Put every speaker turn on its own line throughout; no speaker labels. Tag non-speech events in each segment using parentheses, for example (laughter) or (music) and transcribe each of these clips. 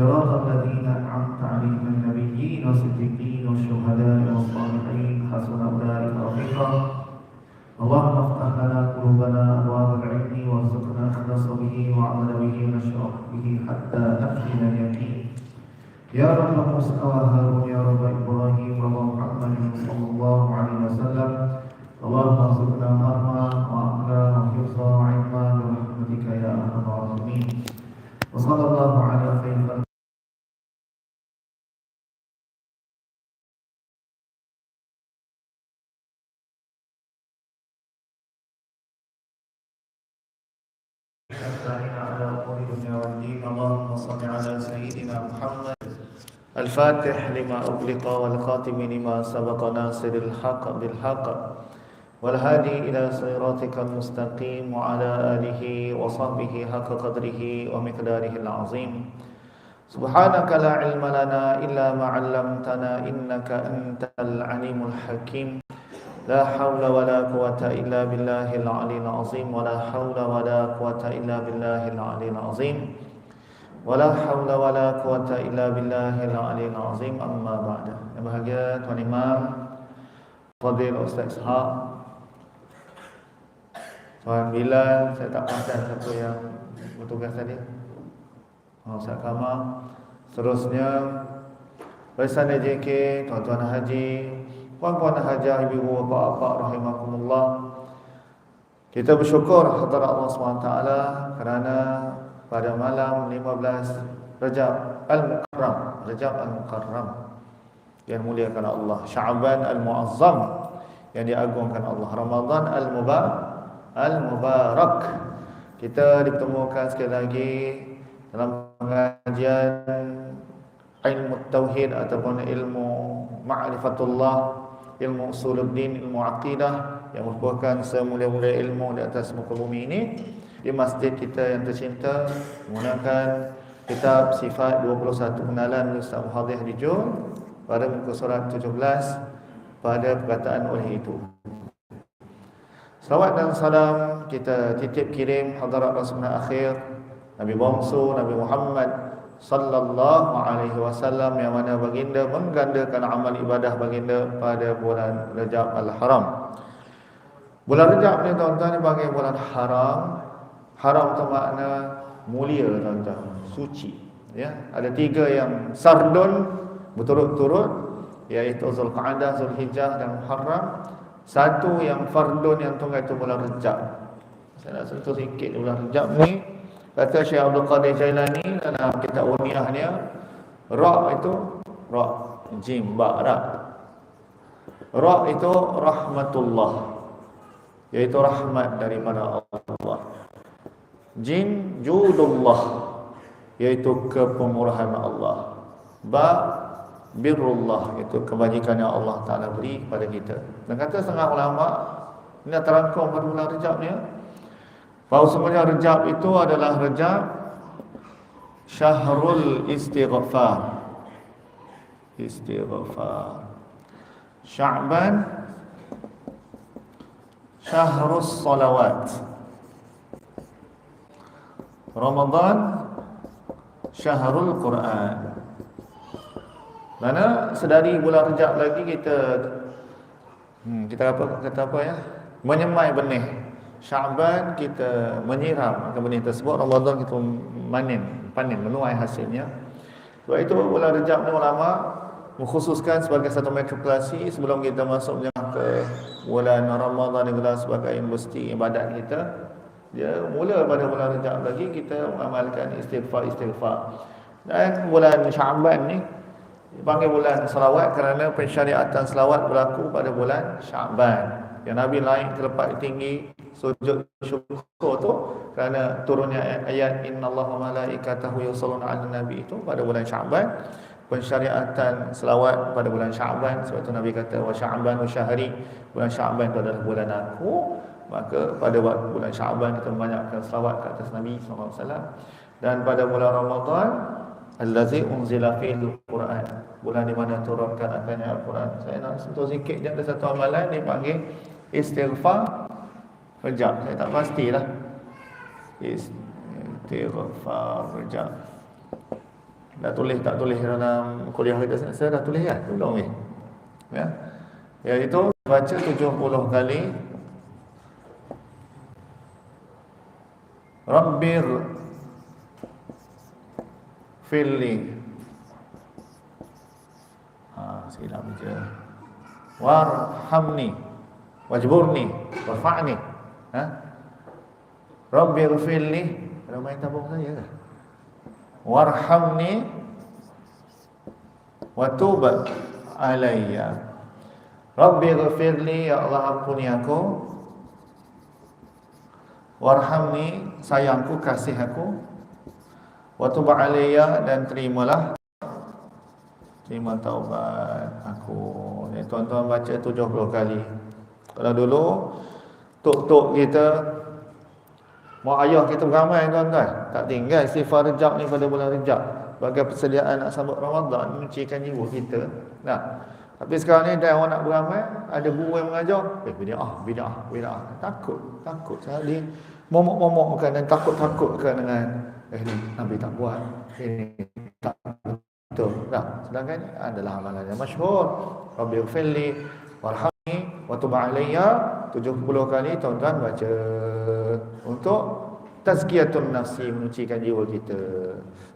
صراط الذين أنعمت عليهم النبيين والصديقين والشهداء والصالحين حسن أولئك رفيقا. اللهم افتح لنا قلوبنا أبواب العلم وارزقنا النصر به وعمل به ونشرح به حتى نفهم اليقين. يا رب موسى وهارون يا رب إبراهيم رب محمد صلى الله عليه وسلم. اللهم ارزقنا فهما وعقلا وحفظا وعلما برحمتك يا أرحم الراحمين. وصلى الله على خير الفاتح لما أغلق والخاتم لما سبق ناصر الحق بالحق. والهادي إلى صراطك المستقيم وعلى آله وصحبه حق قدره ومقداره العظيم. سبحانك لا علم لنا إلا ما علمتنا إنك أنت العليم الحكيم. لا حول ولا قوة إلا بالله العلي العظيم ولا حول ولا قوة إلا بالله العلي العظيم ولا حول ولا قوة إلا بالله العلي العظيم أما بعد يا والإمام فضيل أستاذ ها Tuan Bilal, saya tak pasal siapa yang bertugas tadi. Oh, Ustaz Kamal. Seterusnya, Pesan DJK, Tuan-Tuan Haji, Puan-puan hajah, ibu-ibu, bapak-bapak, rahimakumullah. Kita bersyukur hadirat Allah SWT Kerana pada malam 15 Rajab Al-Mukarram Rajab Al-Mukarram Yang muliakan Allah Sya'ban Al-Muazzam Yang diagungkan Allah Ramadan Al-Mubarak Al-Mubarak. Kita dipertemukan sekali lagi Dalam pengajian Ilmu Tauhid Ataupun ilmu Ma'rifatullah ilmu usuluddin, ilmu akidah yang merupakan semulia-mulia ilmu di atas muka bumi ini. Di masjid kita yang tercinta menggunakan kitab sifat 21 kenalan Ustaz Muhadhir di Jun pada muka surat 17 pada perkataan oleh itu. Salawat dan salam kita titip kirim hadirat Rasulullah akhir Nabi bangsu Nabi Muhammad sallallahu alaihi wasallam yang mana baginda menggandakan amal ibadah baginda pada bulan Rajab al-Haram. Bulan Rajab ni tuan-tuan dipanggil bulan haram. Haram tu makna mulia tuan-tuan, suci. Ya, ada tiga yang sardun berturut-turut iaitu Zulqa'dah, Zulhijjah dan Muharram. Satu yang fardun yang tunggal itu bulan Rajab. Saya nak sentuh sikit bulan Rajab ni Kata Syekh Abdul Qadir Jailani dalam kitab Uniyahnya Ra itu Ra Jim Ba Ra. Ra itu rahmatullah Iaitu rahmat daripada Allah. Jin Judullah Iaitu kepemurahan Allah. Ba Birrullah Iaitu kebajikan yang Allah Ta'ala beri kepada kita. Dan kata setengah ulama Ini terangkum bulan Rejab ni bahawa sebenarnya Rejab itu adalah Rejab Syahrul Istighfar. Istighfar. Sya'ban Syahrul Salawat. Ramadan Syahrul Quran. Mana sedari bulan Rejab lagi kita hmm, Kita apa, kata apa ya? Menyemai benih Syaban kita menyiram akan benih tersebut Ramadan kita manen panen menuai hasilnya. Sebab itu bulan Rejab ni ulama mengkhususkan sebagai satu matrikulasi sebelum kita masuk ke bulan Ramadan adalah sebagai universiti ibadat kita. Dia mula pada bulan Rejab lagi kita mengamalkan istighfar-istighfar. Dan bulan Syaban ni dipanggil bulan selawat kerana pensyariatan selawat berlaku pada bulan Syaban yang Nabi naik ke tempat tinggi sujud syukur tu kerana turunnya ayat innallaha malaikatahu yusalluna 'alan nabi itu pada bulan Syaban pensyariatan selawat pada bulan Syaban sebab itu Nabi kata wa Syaban wa syahri. Bulan Syaban itu adalah bulan aku. Maka pada waktu bulan Syaban kita membanyakkan selawat ke atas Nabi SAW dan pada bulan Ramadan Allazi unzila fil Quran. Bulan di mana turunkan akannya Al-Quran. Saya nak sentuh sikit je Ada satu amalan dipanggil Istighfar Rejab. Saya tak pastilah. Istighfar Rejab. Dah tulis tak tulis dalam kuliah kita saya dah tulis kan? Belum ni. Ya. Iaitu baca 70 kali. Rabbir Fili ha, Silap je Warhamni. Wajburni. Warfa'ni. Ha? Rabbir Fili Ada main tabung saya ke? Warhamni. Watubat Alayya. Rabbir Fili Ya Allah ampuni aku. Warhamni sayangku kasih aku wa tub alayya dan terimalah. Terima taubat aku. Ya tuan-tuan baca 70 kali. Kalau dulu tok-tok kita mak ayah kita beramai tuan-tuan. Tak tinggal istighfar rejab ni pada bulan rejab. Bagi persediaan nak sambut Ramadan menyucikan jiwa kita. Nah tapi sekarang ni dah orang nak beramai, ada guru yang mengajar, eh bid'ah, bid'ah, bid'ah. Takut, takut. Sekali. Momok-momokkan dan takut-takutkan dengan eh ni Nabi tak buat. Ini tak betul. Nah, sedangkan adalah amalan yang masyhur. Rabbil fili warhamni wa tub alayya 70 kali tuan-tuan baca untuk tazkiyatun nafsi menyucikan jiwa kita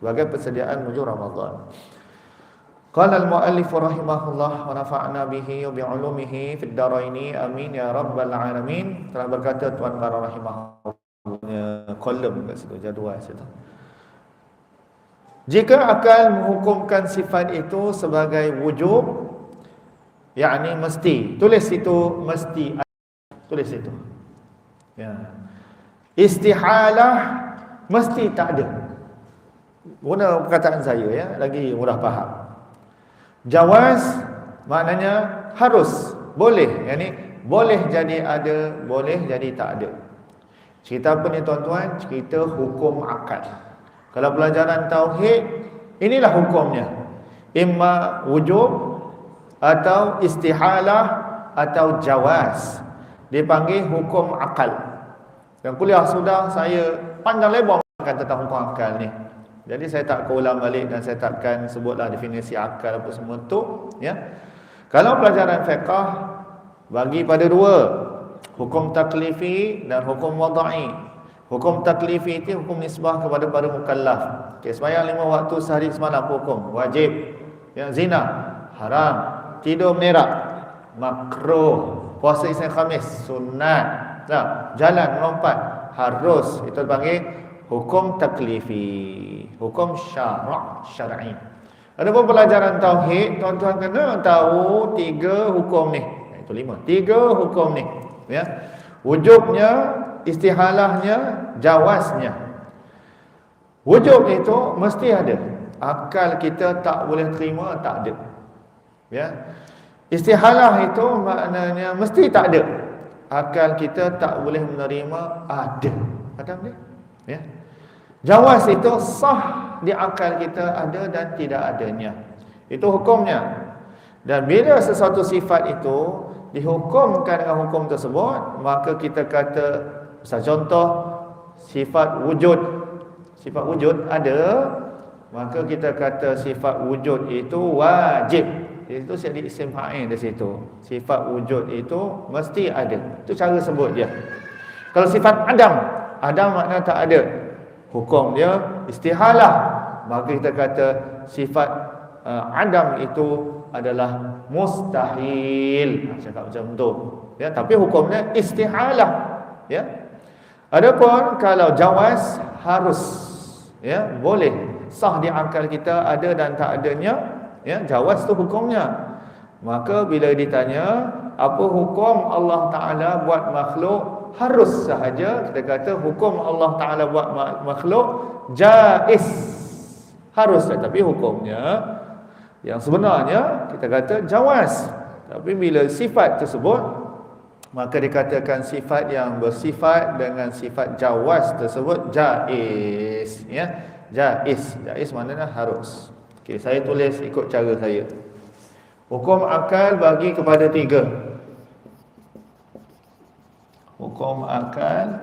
sebagai persediaan menuju Ramadan. Al-muallif rahimahullah wa nafa'na bihi wa bi'ulumihi fid daraini amin ya rabbal alamin. Telah berkata Tuan Kara rahimahullah kolom kat situ jadual situ. Jika akal menghukumkan sifat itu sebagai wujub yakni mesti tulis itu mesti tulis itu. Ya. Istihalah mesti tak ada. Guna perkataan saya ya, lagi mudah faham. Jawaz maknanya harus, boleh. Yang ni boleh jadi ada, boleh jadi tak ada. Cerita apa ni tuan-tuan? Cerita hukum akal. Kalau pelajaran tauhid, inilah hukumnya. Imma wujub atau istihalah atau jawaz. Dipanggil hukum akal. Dan kuliah sudah saya panjang lebar tentang hukum akal ni. Jadi saya tak keulang balik dan saya takkan sebutlah definisi akal apa semua tu, ya. Kalau pelajaran fiqh bagi pada dua, hukum taklifi dan hukum wadai. Hukum taklifi itu hukum nisbah kepada para mukallaf. Okey, sembahyang lima waktu sehari semalam hukum wajib. Yang zina haram, tidur menerak makruh, puasa Isnin Khamis sunat. Nah, jalan melompat harus itu dipanggil hukum taklifi hukum syarak syar'i. Ada pun pelajaran tauhid, tuan-tuan kena tahu tiga hukum ni. Itu lima. Tiga hukum ni. Ya. Wujubnya, istihalahnya, jawaznya. Wujub itu mesti ada. Akal kita tak boleh terima, tak ada. Ya. Istihalah itu maknanya mesti tak ada. Akal kita tak boleh menerima, ada. Ada ni? Ya. Jawaz itu sah di akal kita ada dan tidak adanya. Itu hukumnya. Dan bila sesuatu sifat itu dihukumkan dengan hukum tersebut, maka kita kata, misal contoh, sifat wujud. Sifat wujud ada, maka kita kata sifat wujud itu wajib. Itu jadi isim fa'il di situ. Sifat wujud itu mesti ada. Itu cara sebut dia. Kalau sifat adam, adam makna tak ada hukum dia istihalah maka kita kata sifat uh, adam itu adalah mustahil. Ha, cakap macam tu. Ya tapi hukumnya istihalah. Ya. Adapun kalau jawaz harus. Ya boleh. Sah di akal kita ada dan tak adanya ya jawaz tu hukumnya. Maka bila ditanya apa hukum Allah taala buat makhluk? Harus sahaja. Kita kata hukum Allah Taala buat makhluk jaiz harus tetapi hukumnya yang sebenarnya kita kata jawaz tapi bila sifat tersebut maka dikatakan sifat yang bersifat dengan sifat jawaz tersebut jaiz ya. Jaiz jaiz maknanya harus. Okey saya tulis ikut cara saya. Hukum akal bagi kepada tiga. Hukum akal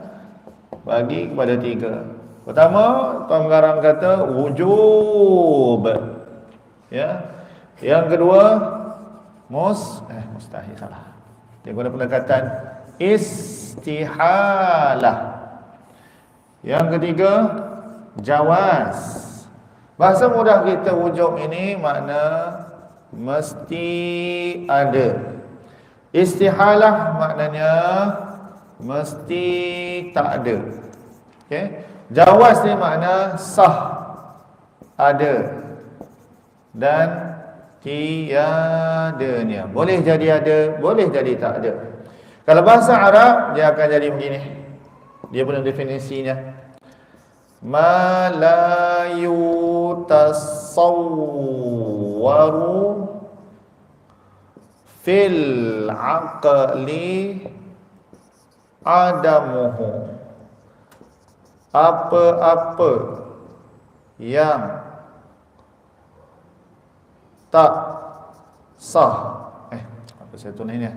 bagi kepada tiga. Pertama, Tuan Garang kata wujub. Ya. Yang kedua, mus eh mustahil salah. Dia guna pendekatan istihalah. Yang ketiga, jawaz. Bahasa mudah kita wujub ini makna mesti ada. Istihalah maknanya mesti tak ada. Okey. Jawaz ni makna sah ada dan tiadanya. Boleh jadi ada, boleh jadi tak ada. Kalau bahasa Arab dia akan jadi begini. Dia punya definisinya. Ma la yutasawwaru fil aqli adamuhu apa-apa yang tak sah eh apa saya tulis ni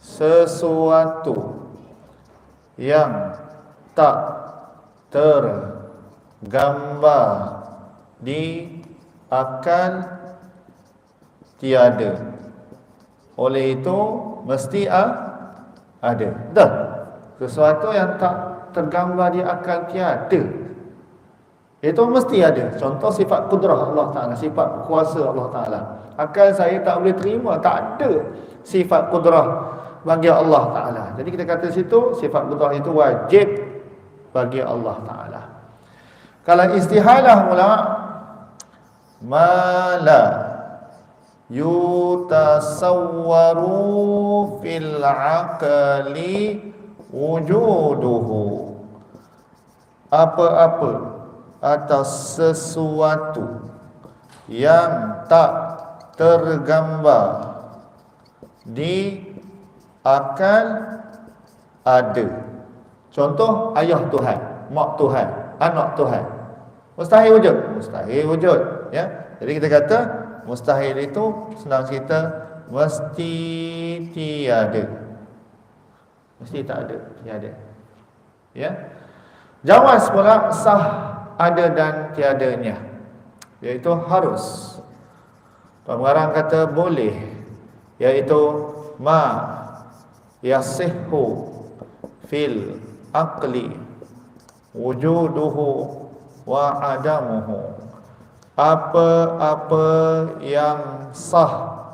sesuatu yang tak tergambar di akal tiada. Oleh itu mesti ada. Dah. Sesuatu yang tak tergambar di akal tiada. Itu mesti ada. Contoh sifat kudrah Allah Taala, sifat kuasa Allah Taala. Akal saya tak boleh terima, tak ada sifat kudrah bagi Allah Taala. Jadi kita kata situ sifat kudrah itu wajib bagi Allah Taala. Kalau istihalah mula mala yutasawwaru fil aqli wujuduhu apa-apa atas sesuatu yang tak tergambar di akal ada contoh ayah Tuhan mak Tuhan anak Tuhan mustahil wujud mustahil wujud ya jadi kita kata Mustahil itu senang cerita mesti tiada. Mesti tak ada, tiada. Ya. Jawaz pula sah ada dan tiadanya. Iaitu harus. Tuan Garang kata boleh. Iaitu ma yasihhu fil aqli wujuduhu wa adamuhu apa-apa yang sah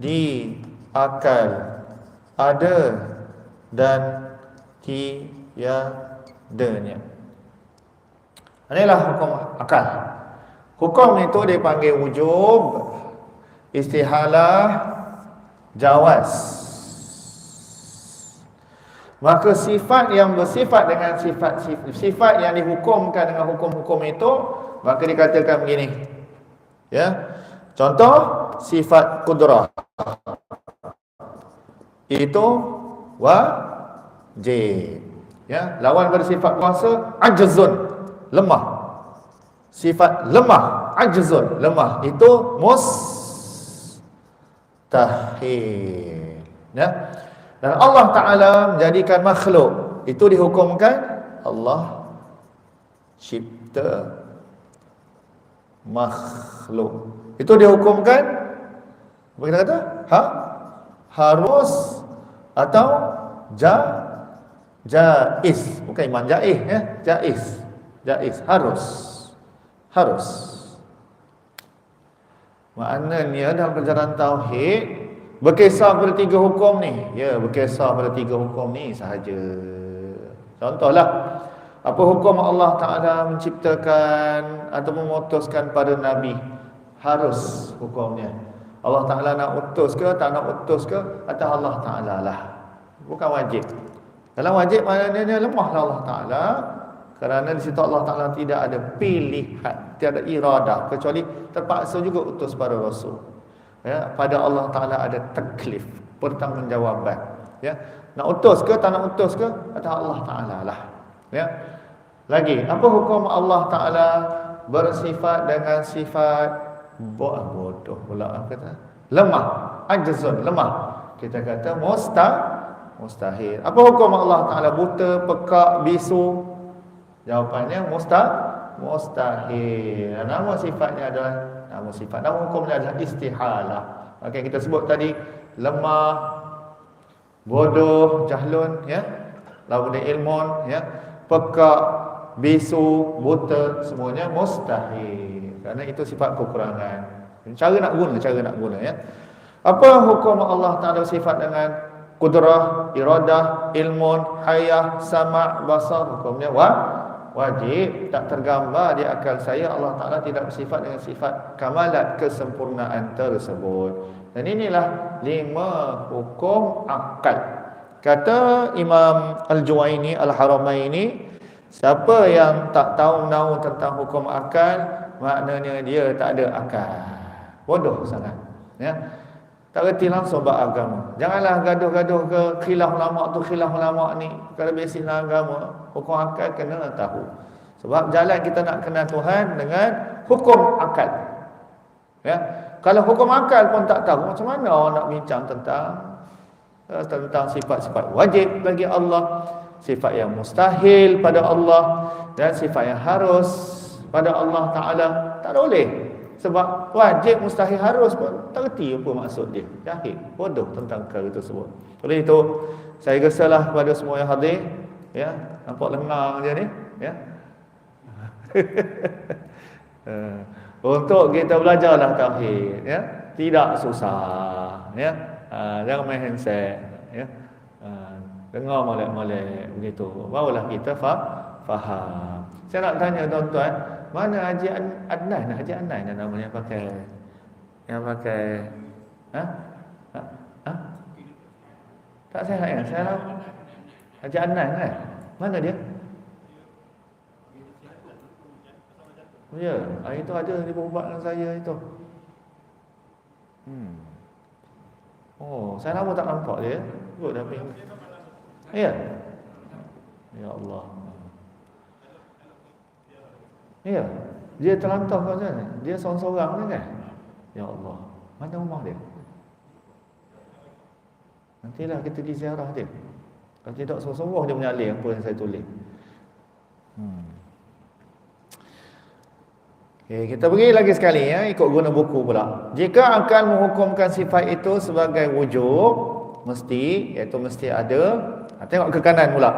di akal ada dan tiadanya. Inilah hukum akal. Hukum itu dipanggil wujub, istihalah, jawaz. Maka sifat yang bersifat dengan sifat sifat yang dihukumkan dengan hukum-hukum itu maka dikatakan begini. Ya. Contoh sifat kudrah itu wajib. Ya. Lawan bersifat kuasa ajzun lemah sifat lemah ajzun lemah itu mustahil ya dan Allah taala menjadikan makhluk itu dihukumkan Allah cipta makhluk. Itu dihukumkan apa kita kata? Ha? Harus atau ja jaiz. Bukan iman jaiz ya, jaiz. Jaiz harus. Harus. Maknanya dalam pelajaran tauhid berkisar pada tiga hukum ni. Ya, berkisar pada tiga hukum ni sahaja. Contohlah apa hukum Allah Ta'ala menciptakan atau memutuskan pada Nabi Harus hukumnya Allah Ta'ala nak utus ke tak nak utus ke Atau Allah Ta'ala lah Bukan wajib Dalam wajib maknanya lemah lah Allah Ta'ala Kerana di situ Allah Ta'ala tidak ada pilihan Tiada iradah Kecuali terpaksa juga utus para Rasul. Ya, Pada Allah Ta'ala ada taklif Pertanggungjawaban. Ya, Nak utus ke tak nak utus ke Atau Allah Ta'ala lah. Ya, lagi, apa hukum Allah Ta'ala bersifat dengan sifat bodoh pula kata? Lemah ajzun lemah. Kita kata musta Mustahil. Apa hukum Allah Taala? Buta, pekak, bisu? Jawapannya mustah mustahil. Nama sifatnya adalah nama sifat. Nama hukumnya adalah istihalah. Okey kita sebut tadi lemah, bodoh, jahlun ya. Lawan ilmun ya. Pekak, bisu, buta semuanya mustahil. Kerana itu sifat kekurangan. Cara nak guna, cara nak guna ya. Apa hukum Allah Taala sifat dengan kudrah, iradah, ilmun, hayah, sama, basar hukumnya wa wajib tak tergambar di akal saya Allah Taala tidak bersifat dengan sifat kamalat kesempurnaan tersebut. Dan inilah lima hukum akal. Kata Imam Al-Juwaini Al-Haramaini, siapa yang tak tahu nahu tentang hukum akal, maknanya dia tak ada akal. Bodoh sangat. Ya. Tak reti langsung buat agama. Janganlah gaduh-gaduh ke khilaf ulama tu khilaf ulama ni. Kalau basis agama, hukum akal kena tahu. Sebab jalan kita nak kenal Tuhan dengan hukum akal. Ya. Kalau hukum akal pun tak tahu, macam mana orang nak bincang tentang eh, tentang sifat-sifat wajib bagi Allah, sifat yang mustahil pada Allah dan sifat yang harus pada Allah Taala. Tak boleh. Sebab wajib mustahil harus pun tak reti apa maksud dia. Jahil, bodoh tentang perkara tersebut. Oleh itu, saya gesalah kepada semua yang hadir, ya, nampak lengang je ni, ya. (laughs) Eh, untuk kita belajarlah tauhid, ya. Tidak susah, ya. Uh, jangan main handset, ya. Uh, dengar molek-molek begitu. Barulah kita faham. Saya nak tanya tuan-tuan, mana Haji Adnan? Haji Adnan yang namanya pakai yang pakai ha? Ha? ha? Tak saya ya, saya Haji Adnan kan? Mana dia? Ya, hari itu ada dia berubat dengan saya itu. Hmm. Oh, saya lama tak nampak dia. Kot dah pergi. Ya. Ya Allah. Ya. Dia terlantar kau sana. Dia seorang-seorang kan? Ya Allah. Mana rumah dia? Nantilah kita pergi ziarah dia. Kalau tidak seorang-seorang dia menyalih apa yang saya tulis. Hmm. Okay, kita pergi lagi sekali ya, ikut guna buku pula. Jika akan menghukumkan sifat itu sebagai wujud, mesti, iaitu mesti ada. Tengok ke kanan pula.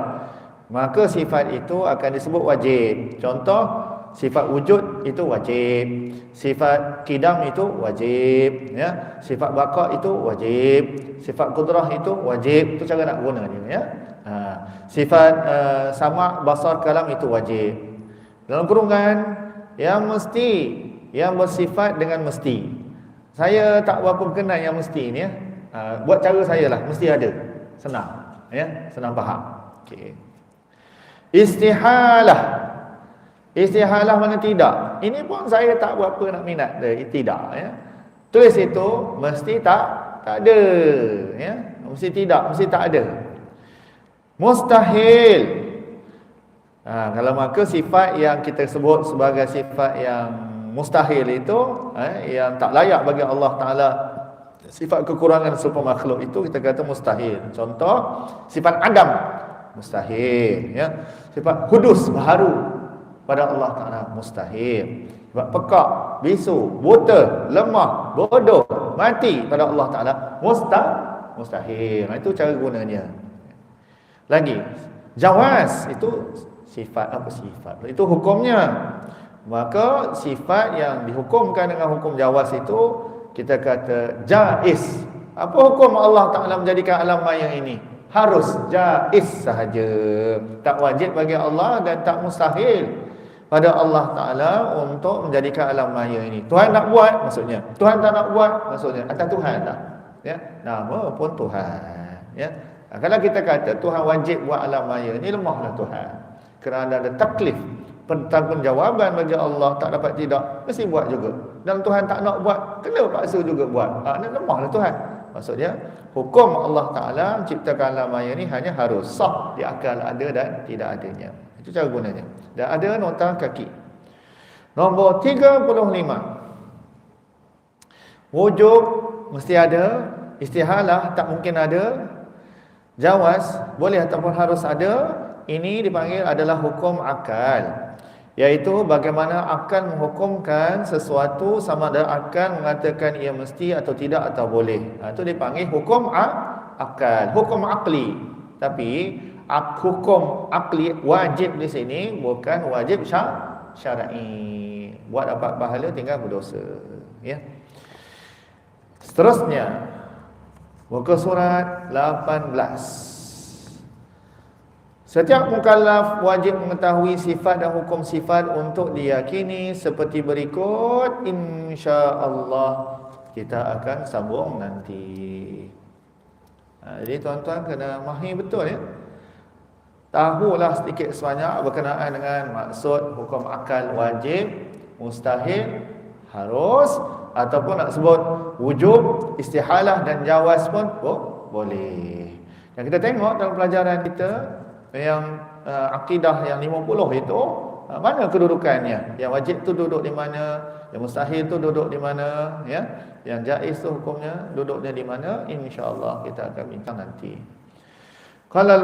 Maka sifat itu akan disebut wajib. Contoh, sifat wujud itu wajib. Sifat kidam itu wajib ya. Sifat baqa itu wajib. Sifat kudrah itu wajib. Itu cara nak guna dia ya. Ha. sifat uh, sama basar kalam itu wajib. Dalam kurungan yang mesti yang bersifat dengan mesti. Saya tak berapa berkenan yang mesti ni ya. Uh, buat cara saya lah mesti ada. Senang ya. Senang faham. Okey. Istihalah Istihalah mana tidak? Ini pun saya tak berapa nak minat dia. Tidak ya. Tulis itu mesti tak tak ada ya. Mesti tidak, mesti tak ada. Mustahil. Ha, kalau maka sifat yang kita sebut sebagai sifat yang mustahil itu eh, yang tak layak bagi Allah Taala sifat kekurangan serupa makhluk itu kita kata mustahil. Contoh sifat adam mustahil ya. Sifat kudus baharu pada Allah Ta'ala mustahil. Sebab pekak, bisu, buta, lemah, bodoh, mati pada Allah Ta'ala mustah, mustahil. Itu cara gunanya. Lagi jawaz itu sifat apa sifat itu hukumnya. Maka sifat yang dihukumkan dengan hukum jawaz itu kita kata jaiz apa hukum Allah Ta'ala menjadikan alam maya ini? Harus jaiz sahaja. Tak wajib bagi Allah dan tak mustahil pada Allah Ta'ala untuk menjadikan alam maya ini. Tuhan nak buat, maksudnya. Tuhan tak nak buat, maksudnya. Atas Tuhan tak. Ya? Nama pun Tuhan. Ya? Kalau kita kata Tuhan wajib buat alam maya ini, lemahlah Tuhan. Kerana ada taklif. Pertanggungjawaban bagi Allah tak dapat tidak, mesti buat juga. Dan Tuhan tak nak buat, kena paksa juga buat. Ha, lemahlah Tuhan. Maksudnya, hukum Allah Ta'ala menciptakan alam maya ini hanya harus sah di akal ada dan tidak adanya. Itu cara gunanya. Dan ada nota kaki. Nombor 35. Wujud mesti ada. Istihalah tak mungkin ada. jawaz boleh ataupun harus ada ini dipanggil adalah hukum akal iaitu bagaimana akal menghukumkan sesuatu sama ada akal mengatakan ia mesti atau tidak atau boleh ha, itu dipanggil hukum akal hukum akli tapi hukum akli wajib di sini bukan wajib syar'i buat dapat pahala tinggal berdosa ya seterusnya Muka surat 18 Setiap mukallaf wajib mengetahui sifat dan hukum sifat untuk diyakini seperti berikut insya-Allah kita akan sambung nanti. Ha, jadi tuan-tuan kena mahir betul ya. Tahulah sedikit sebanyak berkenaan dengan maksud hukum akal wajib, mustahil, harus ataupun nak sebut wujub, istihalah dan jawaz pun oh, boleh. Dan kita tengok dalam pelajaran kita yang uh, akidah yang 50 itu uh, mana kedudukannya? Yang wajib tu duduk di mana? Yang mustahil tu duduk di mana? Ya. Yang jaiz tu hukumnya duduknya di mana? Insya-Allah kita akan bincang nanti. Kalau